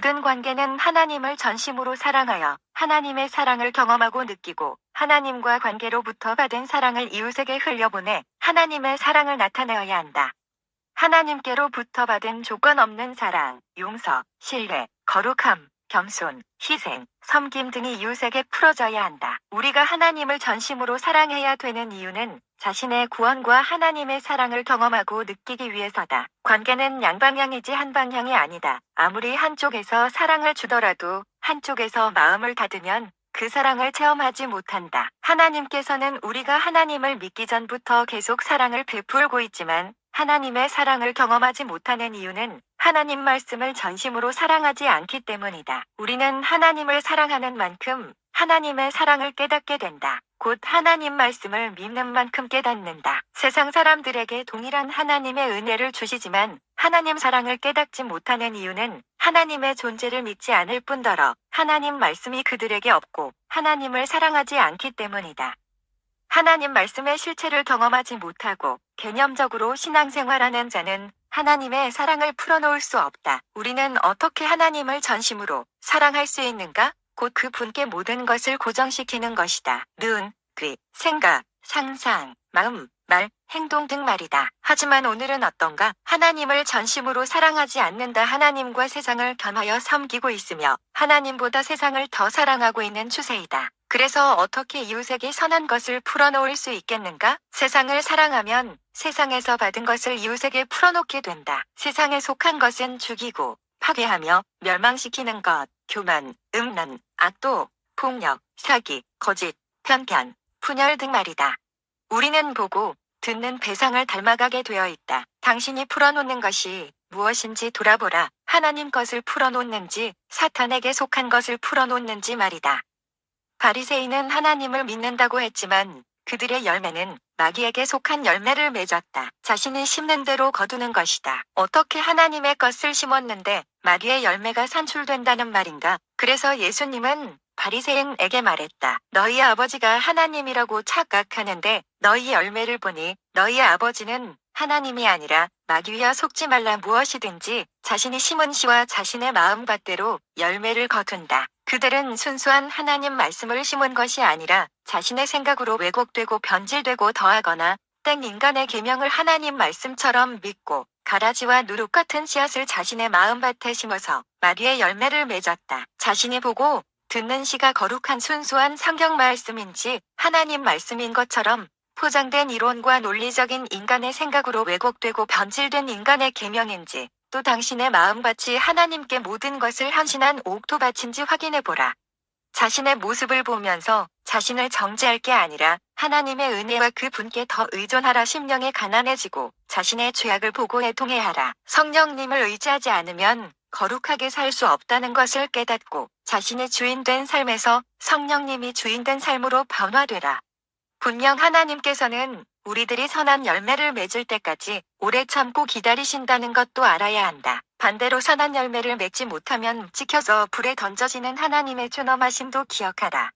모든 관계는 하나님을 전심으로 사랑하여 하나님의 사랑을 경험하고 느끼고 하나님과 관계로부터 받은 사랑을 이웃에게 흘려보내 하나님의 사랑을 나타내어야 한다. 하나님께로부터 받은 조건 없는 사랑, 용서, 신뢰, 거룩함, 겸손, 희생, 섬김 등이 이웃에게 풀어져야 한다. 우리가 하나님을 전심으로 사랑해야 되는 이유는 자신의 구원과 하나님의 사랑을 경험하고 느끼기 위해서다. 관계는 양방향이지 한방향이 아니다. 아무리 한쪽에서 사랑을 주더라도 한쪽에서 마음을 닫으면 그 사랑을 체험하지 못한다. 하나님께서는 우리가 하나님을 믿기 전부터 계속 사랑을 베풀고 있지만 하나님의 사랑을 경험하지 못하는 이유는 하나님 말씀을 전심으로 사랑하지 않기 때문이다. 우리는 하나님을 사랑하는 만큼 하나님의 사랑을 깨닫게 된다. 곧 하나님 말씀을 믿는 만큼 깨닫는다. 세상 사람들에게 동일한 하나님의 은혜를 주시지만 하나님 사랑을 깨닫지 못하는 이유는 하나님의 존재를 믿지 않을 뿐더러 하나님 말씀이 그들에게 없고 하나님을 사랑하지 않기 때문이다. 하나님 말씀의 실체를 경험하지 못하고 개념적으로 신앙생활하는 자는 하나님의 사랑을 풀어놓을 수 없다. 우리는 어떻게 하나님을 전심으로 사랑할 수 있는가? 곧 그 분께 모든 것을 고정시키는 것이다. 눈, 귀, 생각, 상상, 마음, 말, 행동 등 말이다. 하지만 오늘은 어떤가? 하나님을 전심으로 사랑하지 않는다. 하나님과 세상을 겸하여 섬기고 있으며 하나님보다 세상을 더 사랑하고 있는 추세이다. 그래서 어떻게 이웃에게 선한 것을 풀어놓을 수 있겠는가? 세상을 사랑하면 세상에서 받은 것을 이웃에게 풀어놓게 된다. 세상에 속한 것은 죽이고 파괴하며 멸망시키는 것, 교만, 음란, 악도, 폭력, 사기, 거짓, 편견, 분열 등 말이다. 우리는 보고 듣는 배상을 닮아가게 되어 있다. 당신이 풀어놓는 것이 무엇인지 돌아보라. 하나님 것을 풀어놓는지 사탄에게 속한 것을 풀어놓는지 말이다. 바리새인은 하나님을 믿는다고 했지만 그들의 열매는 마귀에게 속한 열매를 맺었다. 자신이 심는 대로 거두는 것이다. 어떻게 하나님의 것을 심었는데 마귀의 열매가 산출된다는 말인가? 그래서 예수님은 바리새인에게 말했다. 너희 아버지가 하나님이라고 착각하는데 너희 열매를 보니 너희 아버지는 하나님이 아니라 마귀와 속지 말라 무엇이든지 자신이 심은 씨와 자신의 마음밭대로 열매를 거둔다. 그들은 순수한 하나님 말씀을 심은 것이 아니라 자신의 생각으로 왜곡되고 변질되고 더하거나 땡 인간의 계명을 하나님 말씀처럼 믿고 가라지와 누룩 같은 씨앗을 자신의 마음밭에 심어서 마귀의 열매를 맺었다. 자신이 보고 듣는 시가 거룩한 순수한 성경 말씀인지 하나님 말씀인 것처럼 포장된 이론과 논리적인 인간의 생각으로 왜곡되고 변질된 인간의 계명인지 또 당신의 마음밭이 하나님께 모든 것을 헌신한 옥토밭인지 확인해보라. 자신의 모습을 보면서 자신을 정죄할 게 아니라 하나님의 은혜와 그 분께 더 의존하라 심령이 가난해지고 자신의 죄악을 보고 애통해하라. 성령님을 의지하지 않으면 거룩하게 살 수 없다는 것을 깨닫고 자신의 주인된 삶에서 성령님이 주인된 삶으로 변화되라. 분명 하나님께서는 우리들이 선한 열매를 맺을 때까지 오래 참고 기다리신다는 것도 알아야 한다. 반대로 선한 열매를 맺지 못하면 찍혀서 불에 던져지는 하나님의 존엄하심도 기억하라.